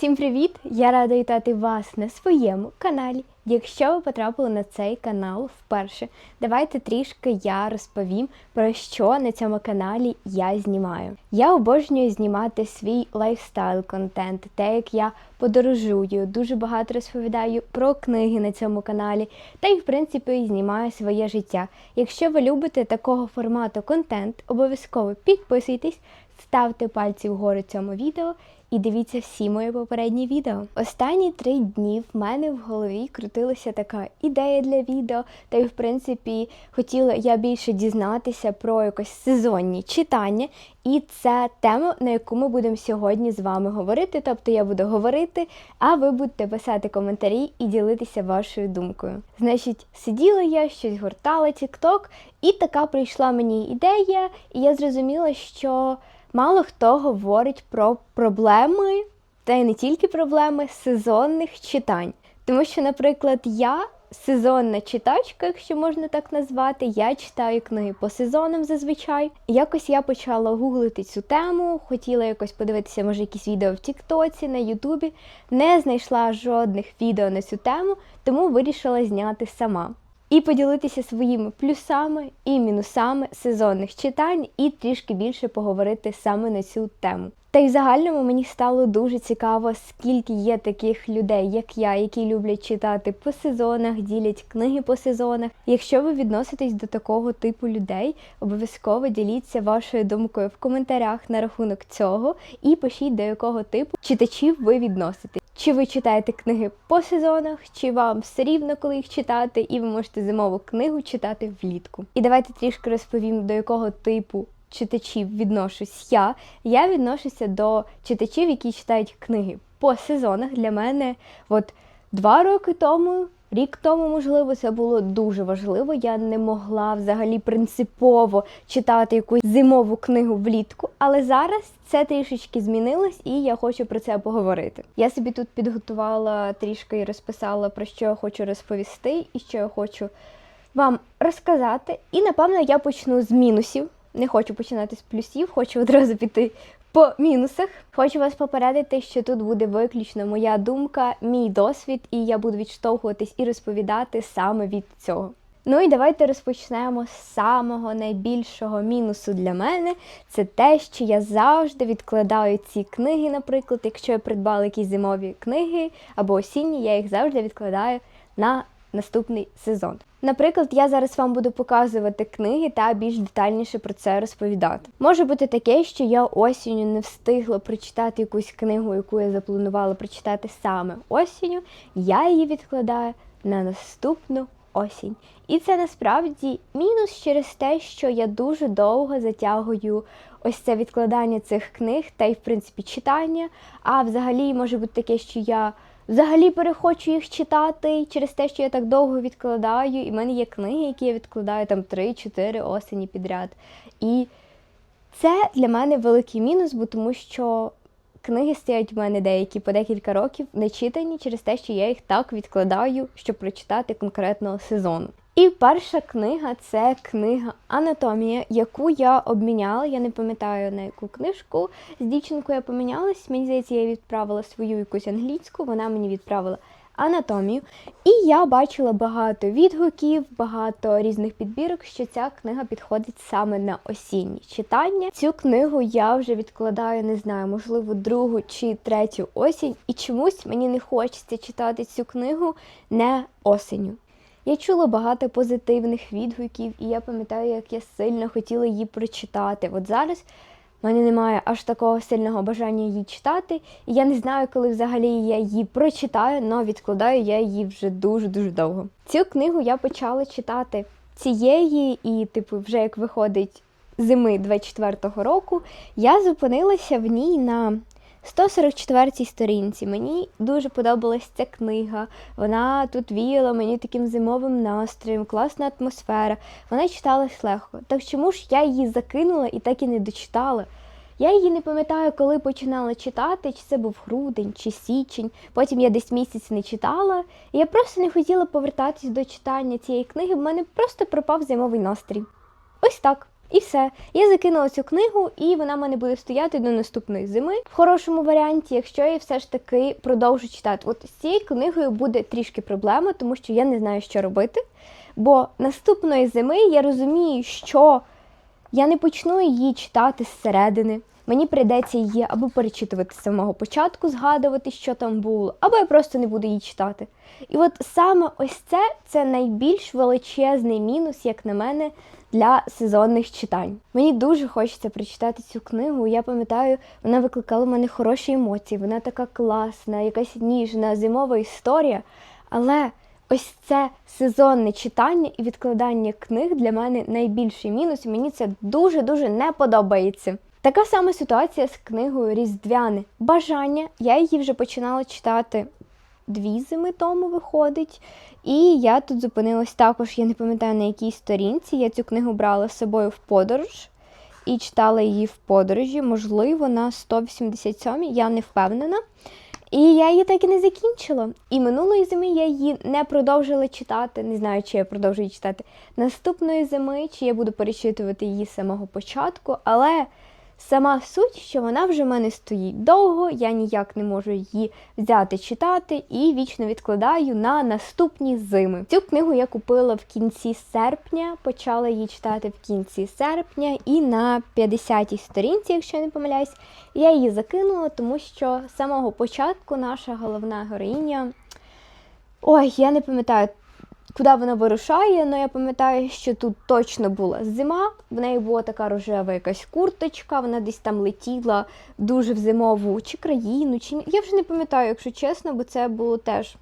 Всім привіт! Я рада вітати вас на своєму каналі. Якщо ви потрапили на цей канал вперше, давайте трішки я розповім про що на цьому каналі я знімаю. Я обожнюю знімати свій лайфстайл контент, те, як я подорожую, дуже багато розповідаю про книги на цьому каналі, та й в принципі знімаю своє життя. Якщо ви любите такого формату контент, обов'язково підписуйтесь, ставте пальці вгору цьому відео і дивіться всі мої попередні відео. Останні три дні в мене в голові крутилася така ідея для відео, та й в принципі хотіла я більше дізнатися про якось сезонні читання. І це тема, на яку ми будемо сьогодні з вами говорити. Тобто я буду говорити, а ви будете писати коментарі і ділитися вашою думкою. Значить, сиділа я, щось гортала TikTok, і така прийшла мені ідея, і я зрозуміла, що мало хто говорить про проблеми, та й не тільки проблеми сезонних читань. Тому що, наприклад, я сезонна читачка, якщо можна так назвати, я читаю книги по сезонам зазвичай. Якось я почала гуглити цю тему, хотіла якось подивитися, може, якісь відео в Тіктоці, на Ютубі. Не знайшла жодних відео на цю тему, тому вирішила зняти сама. І поділитися своїми плюсами і мінусами сезонних читань, і трішки більше поговорити саме на цю тему. Та й в загальному мені стало дуже цікаво, скільки є таких людей, як я, які люблять читати по сезонах, ділять книги по сезонах. Якщо ви відноситесь до такого типу людей, обов'язково діліться вашою думкою в коментарях на рахунок цього і пишіть, до якого типу читачів ви відноситесь. Чи ви читаєте книги по сезонах, чи вам все рівно, коли їх читати, і ви можете зимову книгу читати влітку. І давайте трішки розповім, до якого типу читачів відношусь я. Я відношуся до читачів, які читають книги по сезонах. Для мене от два роки тому. Рік тому, можливо, це було дуже важливо. Я не могла взагалі принципово читати якусь зимову книгу влітку, але зараз це трішечки змінилось, і я хочу про це поговорити. Я собі тут підготувала трішки і розписала про що я хочу розповісти і що я хочу вам розказати. І напевно я почну з мінусів. Не хочу починати з плюсів, хочу одразу піти по мінусах. Хочу вас попередити, що тут буде виключно моя думка, мій досвід, і я буду відштовхуватись і розповідати саме від цього. Ну і давайте розпочнемо з самого найбільшого мінусу для мене. Це те, що я завжди відкладаю ці книги, наприклад, якщо я придбала якісь зимові книги або осінні, я їх завжди відкладаю на наступний сезон. Наприклад, я зараз вам буду показувати книги та більш детальніше про це розповідати. Може бути таке, що я осінню не встигла прочитати якусь книгу, яку я запланувала прочитати саме осінню. Я її відкладаю на наступну осінь. І це насправді мінус через те, що я дуже довго затягую ось це відкладання цих книг та й, в принципі, читання. А взагалі може бути таке, що я. Взагалі перехочу їх читати через те, що я так довго відкладаю. І в мене є книги, які я відкладаю там 3-4 осені підряд. І це для мене великий мінус, бо тому що книги стоять в мене деякі по декілька років не читані через те, що я їх так відкладаю, щоб прочитати конкретного сезону. І перша книга це книга Анатомія, яку я обміняла. Я не пам'ятаю на яку книжку. З дівчинкою я помінялась. Мені здається, я відправила свою якусь англійську, вона мені відправила анатомію. І я бачила багато відгуків, багато різних підбірок, що ця книга підходить саме на осінні читання. Цю книгу я вже відкладаю, не знаю, можливо, другу чи третю осінь. І чомусь мені не хочеться читати цю книгу не осеню. Я чула багато позитивних відгуків, і я пам'ятаю, як я сильно хотіла її прочитати. От зараз в мене немає аж такого сильного бажання її читати, і я не знаю, коли взагалі я її прочитаю, але відкладаю я її вже дуже-дуже довго. Цю книгу я почала читати цієї, і, типу, вже як виходить зими 24-го року, я зупинилася в ній на 144 сторінці. Мені дуже подобалась ця книга. Вона тут віяла мені таким зимовим настроєм, класна атмосфера. Вона читалась легко. Так чому ж я її закинула і так і не дочитала? Я її не пам'ятаю, коли починала читати, чи це був грудень, чи січень. Потім я десь місяць не читала. І я просто не хотіла повертатись до читання цієї книги, в мене просто пропав зимовий настрій. Ось так. І все. Я закинула цю книгу, і вона в мене буде стояти до наступної зими. В хорошому варіанті, якщо я все ж таки продовжу читати. От з цією книгою буде трішки проблема, тому що я не знаю, що робити. Бо наступної зими я розумію, що я не почну її читати зсередини. Мені прийдеться її або перечитувати з самого початку, згадувати, що там було, або я просто не буду її читати. І от саме ось це це найбільш величезний мінус, як на мене, для сезонних читань. Мені дуже хочеться прочитати цю книгу. Я пам'ятаю, вона викликала в мене хороші емоції. Вона така класна, якась ніжна, зимова історія. Але ось це сезонне читання і відкладання книг для мене найбільший мінус, мені це дуже-дуже не подобається. Така сама ситуація з книгою Різдвяне бажання. Я її вже починала читати дві зими тому виходить. І я тут зупинилась також, я не пам'ятаю на якій сторінці. Я цю книгу брала з собою в подорож і читала її в подорожі, можливо, на 187 я не впевнена. І я її так і не закінчила. І минулої зими я її не продовжила читати. Не знаю, чи я продовжую читати наступної зими, чи я буду перечитувати її з самого початку, але. Сама суть, що вона вже в мене стоїть довго, я ніяк не можу її взяти читати і вічно відкладаю на наступні зими. Цю книгу я купила в кінці серпня, почала її читати в кінці серпня, і на 50-й сторінці, якщо я не помиляюсь, я її закинула, тому що з самого початку наша головна героїня. Ой, я не пам'ятаю, куди вона вирушає, але я пам'ятаю, що тут точно була зима. В неї була така рожева якась курточка, вона десь там летіла дуже в зимову чи країну, чи. Я вже не пам'ятаю, якщо чесно, бо це було теж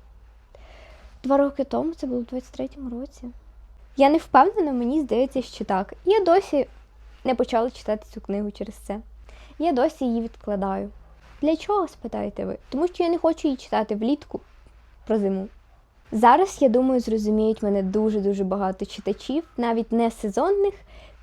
два роки тому, це було в 23-му році. Я не впевнена, мені здається, що так. Я досі не почала читати цю книгу через це. Я досі її відкладаю. Для чого, спитаєте ви? Тому що я не хочу її читати влітку про зиму. Зараз, я думаю, зрозуміють мене дуже-дуже багато читачів, навіть не сезонних.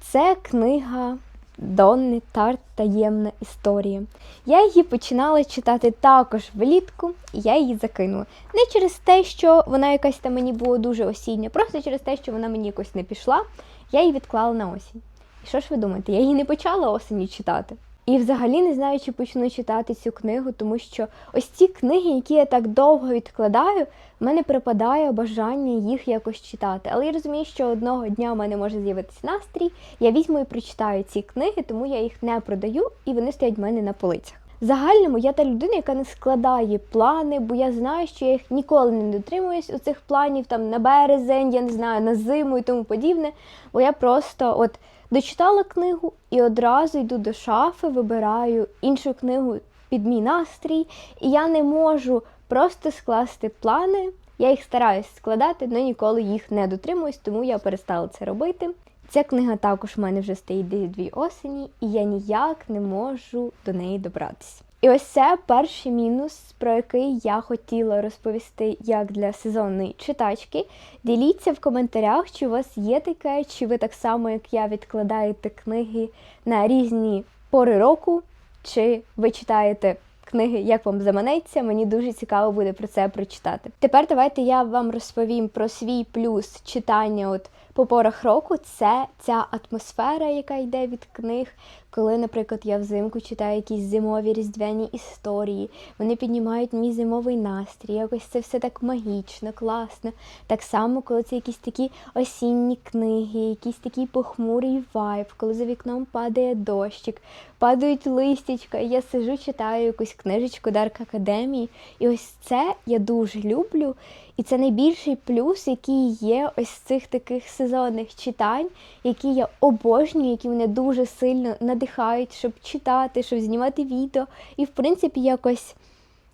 Це книга Донни Тарт Таємна історія. Я її починала читати також влітку, і я її закинула. Не через те, що вона якась там мені була дуже осіння, просто через те, що вона мені якось не пішла, я її відклала на осінь. І що ж ви думаєте? Я її не почала осені читати. І взагалі не знаю, чи почну читати цю книгу, тому що ось ці книги, які я так довго відкладаю, в мене припадає бажання їх якось читати. Але я розумію, що одного дня в мене може з'явитися настрій. Я візьму і прочитаю ці книги, тому я їх не продаю і вони стоять в мене на полицях. Загальному я та людина, яка не складає плани, бо я знаю, що я їх ніколи не дотримуюсь у цих планів там на березень, я не знаю, на зиму і тому подібне. Бо я просто от дочитала книгу і одразу йду до шафи, вибираю іншу книгу під мій настрій, і я не можу просто скласти плани. Я їх стараюсь складати, але ніколи їх не дотримуюсь, тому я перестала це робити. Ця книга також в мене вже стоїть десь дві осені, і я ніяк не можу до неї добратися. І ось це перший мінус, про який я хотіла розповісти як для сезонної читачки. Діліться в коментарях, чи у вас є таке, чи ви так само, як я, відкладаєте книги на різні пори року, чи ви читаєте книги, як вам заманеться. Мені дуже цікаво буде про це прочитати. Тепер давайте я вам розповім про свій плюс читання от по порах року. Це ця атмосфера, яка йде від книг. Коли, наприклад, я взимку читаю якісь зимові різдвяні історії, вони піднімають мій зимовий настрій. Якось це все так магічно, класно. Так само, коли це якісь такі осінні книги, якийсь такий похмурий вайб, коли за вікном падає дощик, падають листячка, і я сижу, читаю якусь книжечку Дарк Академії. І ось це я дуже люблю. І це найбільший плюс, який є ось цих таких сезонних читань, які я обожнюю, які мене дуже сильно надихають, щоб читати, щоб знімати відео. І, в принципі, якось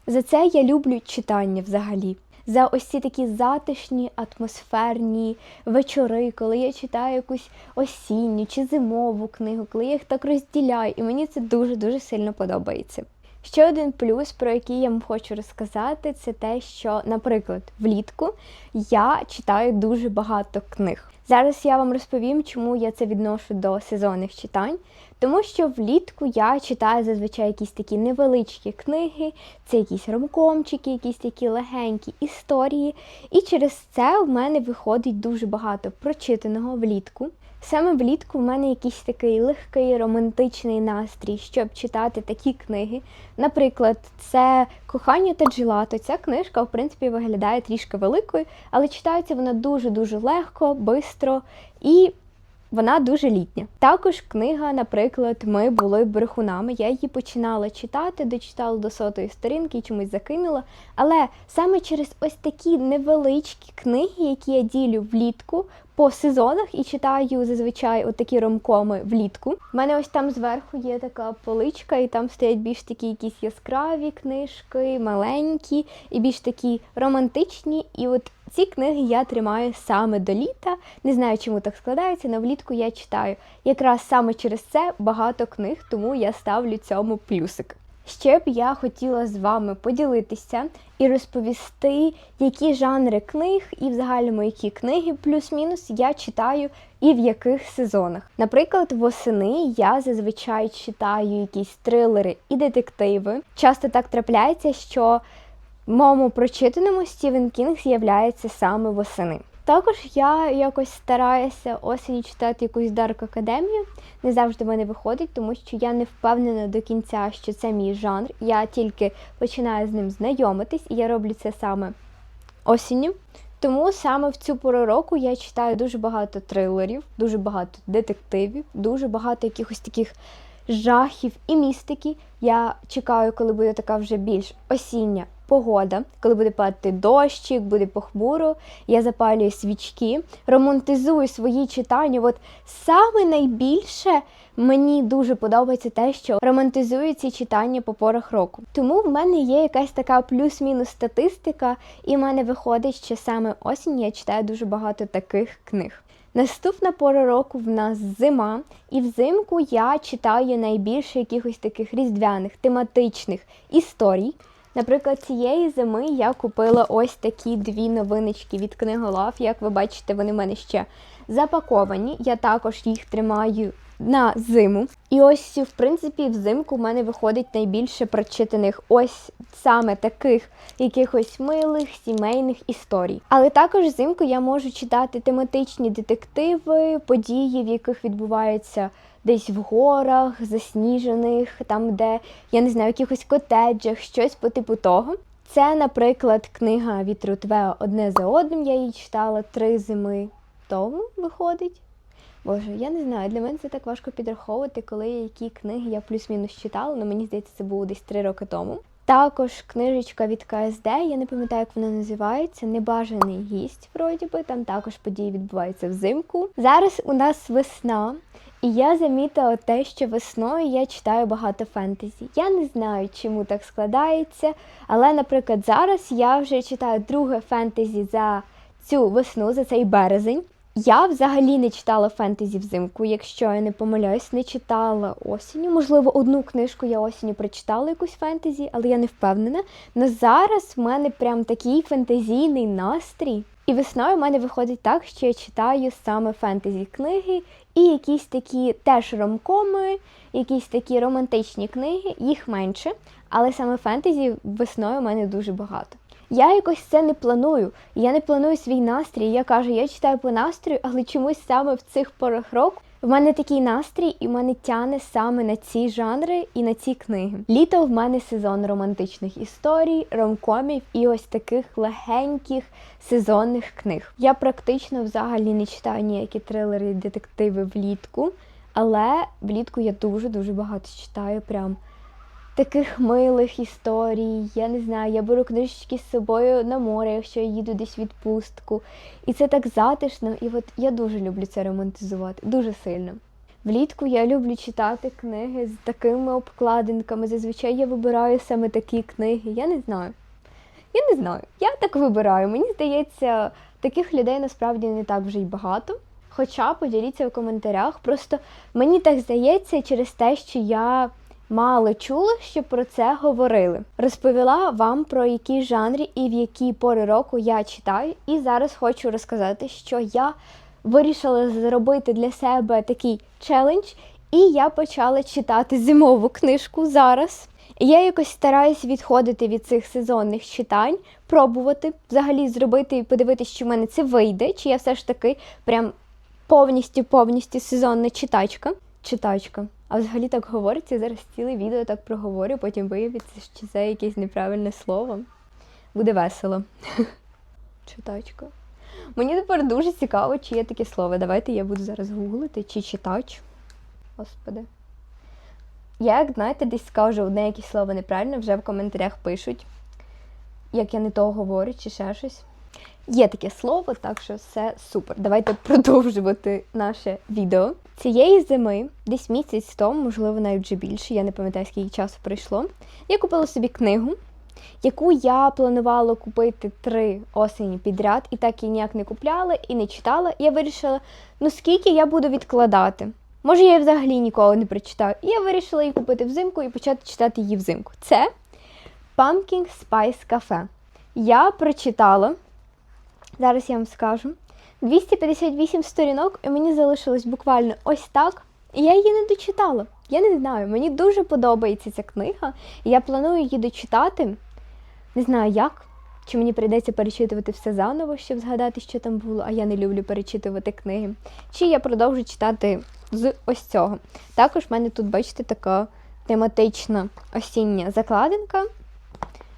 за це я люблю читання взагалі. За ось ці такі затишні, атмосферні вечори, коли я читаю якусь осінню чи зимову книгу, коли я їх так розділяю, і мені це дуже-дуже сильно подобається. Ще один плюс, про який я вам хочу розказати, це те, що, наприклад, влітку я читаю дуже багато книг. Зараз я вам розповім, чому я це відношу до сезонних читань. Тому що влітку я читаю зазвичай якісь такі невеличкі книги, це якісь ромкомчики, якісь такі легенькі історії. І через це в мене виходить дуже багато прочитаного влітку. Саме влітку в мене якийсь такий легкий романтичний настрій, щоб читати такі книги. Наприклад, це Кохання та джелато». Ця книжка, в принципі, виглядає трішки великою, але читається вона дуже-дуже легко, бистро і вона дуже літня. Також книга, наприклад, Ми були брехунами. Я її починала читати, дочитала до сотої сторінки і чомусь закинула. Але саме через ось такі невеличкі книги, які я ділю влітку по сезонах і читаю зазвичай отакі ромкоми влітку. У мене ось там зверху є така поличка, і там стоять більш такі якісь яскраві книжки, маленькі і більш такі романтичні. І от ці книги я тримаю саме до літа. Не знаю, чому так складається, але влітку я читаю. Якраз саме через це багато книг, тому я ставлю цьому плюсик. Ще б я хотіла з вами поділитися і розповісти, які жанри книг і в загальному які книги плюс-мінус я читаю і в яких сезонах. Наприклад, восени я зазвичай читаю якісь трилери і детективи. Часто так трапляється, що моєму прочитаному Стівен Кінг з'являється саме восени. Також я якось стараюся осінь читати якусь Дарк Академію. Не завжди в мене виходить, тому що я не впевнена до кінця, що це мій жанр. Я тільки починаю з ним знайомитись, і я роблю це саме осінню. Тому саме в цю пору року я читаю дуже багато трилерів, дуже багато детективів, дуже багато якихось таких жахів і містики. Я чекаю, коли буде така вже більш осіння погода, коли буде падати дощик, буде похмуро, я запалюю свічки, романтизую свої читання. От саме найбільше мені дуже подобається те, що романтизую ці читання по порах року. Тому в мене є якась така плюс-мінус статистика, і в мене виходить, що саме осінь я читаю дуже багато таких книг. Наступна пора року в нас зима, і взимку я читаю найбільше якихось таких різдвяних тематичних історій. Наприклад, цієї зими я купила ось такі дві новиночки від книголав. Як ви бачите, вони в мене ще запаковані. Я також їх тримаю на зиму. І ось, в принципі, взимку в мене виходить найбільше прочитаних ось саме таких якихось милих сімейних історій. Але також взимку я можу читати тематичні детективи, події, в яких відбуваються десь в горах, засніжених, там, де я не знаю, якихось котеджах, щось по типу того. Це, наприклад, книга Вітру Тве одне за одним. Я її читала три зими тому виходить. Боже, я не знаю, для мене це так важко підраховувати, коли які книги я плюс-мінус читала, але мені здається, це було десь три роки тому. Також книжечка від КСД, я не пам'ятаю, як вона називається. Небажаний гість, вроді би. Там також події відбуваються взимку. Зараз у нас весна, і я замітила те, що весною я читаю багато фентезі. Я не знаю, чому так складається, але, наприклад, зараз я вже читаю друге фентезі за цю весну, за цей березень. Я взагалі не читала фентезі взимку, якщо я не помиляюсь, не читала осінню. Можливо, одну книжку я осінню прочитала якусь фентезі, але я не впевнена. Но зараз в мене прям такий фентезійний настрій. І весною в мене виходить так, що я читаю саме фентезі книги і якісь такі теж ромкоми, якісь такі романтичні книги, їх менше, але саме фентезі весною в мене дуже багато. Я якось це не планую. Я не планую свій настрій. Я кажу, я читаю по настрою, але чомусь саме в цих порах року в мене такий настрій, і в мене тяне саме на ці жанри і на ці книги. Літо в мене сезон романтичних історій, ромкомів і ось таких легеньких сезонних книг. Я практично взагалі не читаю ніякі трилери і детективи влітку, але влітку я дуже дуже багато читаю. Прям таких милих історій. Я не знаю, я беру книжечки з собою на море, якщо я їду десь в відпустку. І це так затишно. І от я дуже люблю це романтизувати, дуже сильно. Влітку я люблю читати книги з такими обкладинками. Зазвичай я вибираю саме такі книги. Я не знаю. Я не знаю. Я так вибираю. Мені здається, таких людей насправді не так вже й багато. Хоча поділіться в коментарях. Просто мені так здається через те, що я мало чула, що про це говорили. Розповіла вам про які жанри і в які пори року я читаю. І зараз хочу розказати, що я вирішила зробити для себе такий челендж І я почала читати зимову книжку зараз. Я якось стараюсь відходити від цих сезонних читань, пробувати взагалі зробити і подивитися, чи в мене це вийде, чи я все ж таки прям повністю повністю сезонна читачка. Читачка. А взагалі так говориться, зараз ціле відео так проговорю, потім виявиться, що це якесь неправильне слово. Буде весело. Читачка. Мені тепер дуже цікаво, чи є таке слово. Давайте я буду зараз гуглити, чи читач. Господи. Я, як знаєте, десь скажу одне якесь слово неправильно, вже в коментарях пишуть, як я не того говорю, чи ще щось. Є таке слово, так що все супер. Давайте продовжувати наше відео. Цієї зими, десь місяць тому, можливо, навіть вже більше, я не пам'ятаю, скільки часу пройшло. Я купила собі книгу, яку я планувала купити три осені підряд, і так її ніяк не купляла і не читала. І я вирішила, ну скільки я буду відкладати. Може, я її взагалі ніколи не прочитаю. І я вирішила її купити взимку і почати читати її взимку. Це Pumpkin Spice Cafe. Я прочитала, зараз я вам скажу, 258 сторінок, і мені залишилось буквально ось так. І я її не дочитала. Я не знаю, мені дуже подобається ця книга, і я планую її дочитати. Не знаю як. Чи мені прийдеться перечитувати все заново, щоб згадати, що там було, а я не люблю перечитувати книги. Чи я продовжу читати з ось цього. Також в мене тут, бачите, така тематична осіння закладинка.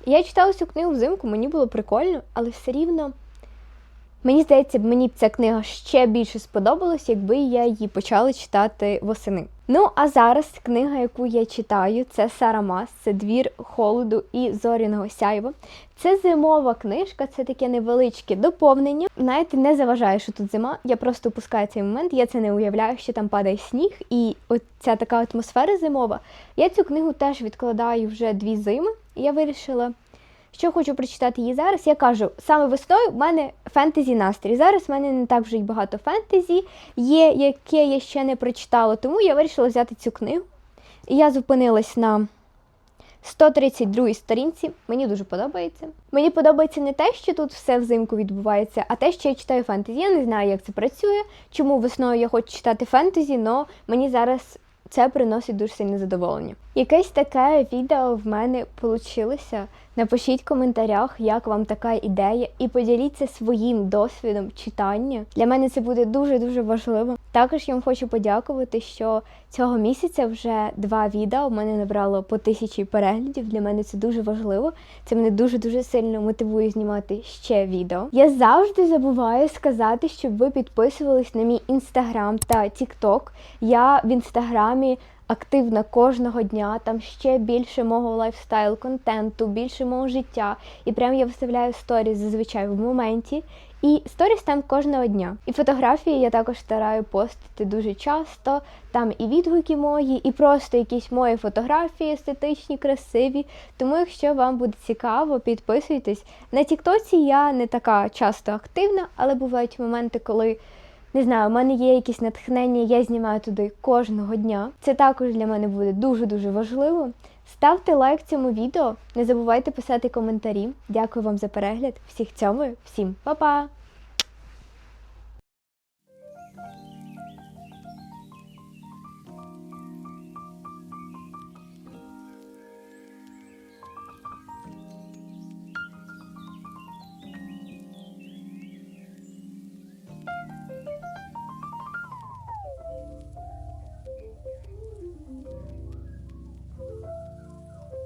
Я читала цю книгу взимку, мені було прикольно, але все рівно. Мені здається, мені б ця книга ще більше сподобалась, якби я її почала читати восени. Ну, а зараз книга, яку я читаю, це Сара Мас, це двір холоду і зоряного сяйва. Це зимова книжка, це таке невеличке доповнення. Знаєте, не заважає, що тут зима. Я просто опускаю цей момент, я це не уявляю, що там падає сніг, і оця така атмосфера зимова. Я цю книгу теж відкладаю вже дві зими, я вирішила. Що хочу прочитати її зараз, я кажу, саме весною в мене фентезі настрій. Зараз в мене не так вже й багато фентезі є, яке я ще не прочитала, тому я вирішила взяти цю книгу. І я зупинилась на 132 сторінці. Мені дуже подобається. Мені подобається не те, що тут все взимку відбувається, а те, що я читаю фентезі. Я не знаю, як це працює, чому весною я хочу читати фентезі, але мені зараз це приносить дуже сильне задоволення. Якесь таке відео в мене вийшло. Напишіть в коментарях, як вам така ідея, і поділіться своїм досвідом читання. Для мене це буде дуже-дуже важливо. Також я вам хочу подякувати, що цього місяця вже два відео в мене набрало по тисячі переглядів. Для мене це дуже важливо. Це мене дуже-дуже сильно мотивує знімати ще відео. Я завжди забуваю сказати, щоб ви підписувались на мій інстаграм та тікток. Я в інстаграмі активна кожного дня, там ще більше мого лайфстайл контенту, більше мого життя. І прям я виставляю сторіс зазвичай в моменті. І сторіс там кожного дня. І фотографії я також стараю постити дуже часто. Там і відгуки мої, і просто якісь мої фотографії естетичні, красиві. Тому, якщо вам буде цікаво, підписуйтесь. На Тіктоці я не така часто активна, але бувають моменти, коли. Не знаю, у мене є якісь натхнення, я знімаю туди кожного дня. Це також для мене буде дуже-дуже важливо. Ставте лайк цьому відео, не забувайте писати коментарі. Дякую вам за перегляд. Всіх цьому, всім па-па!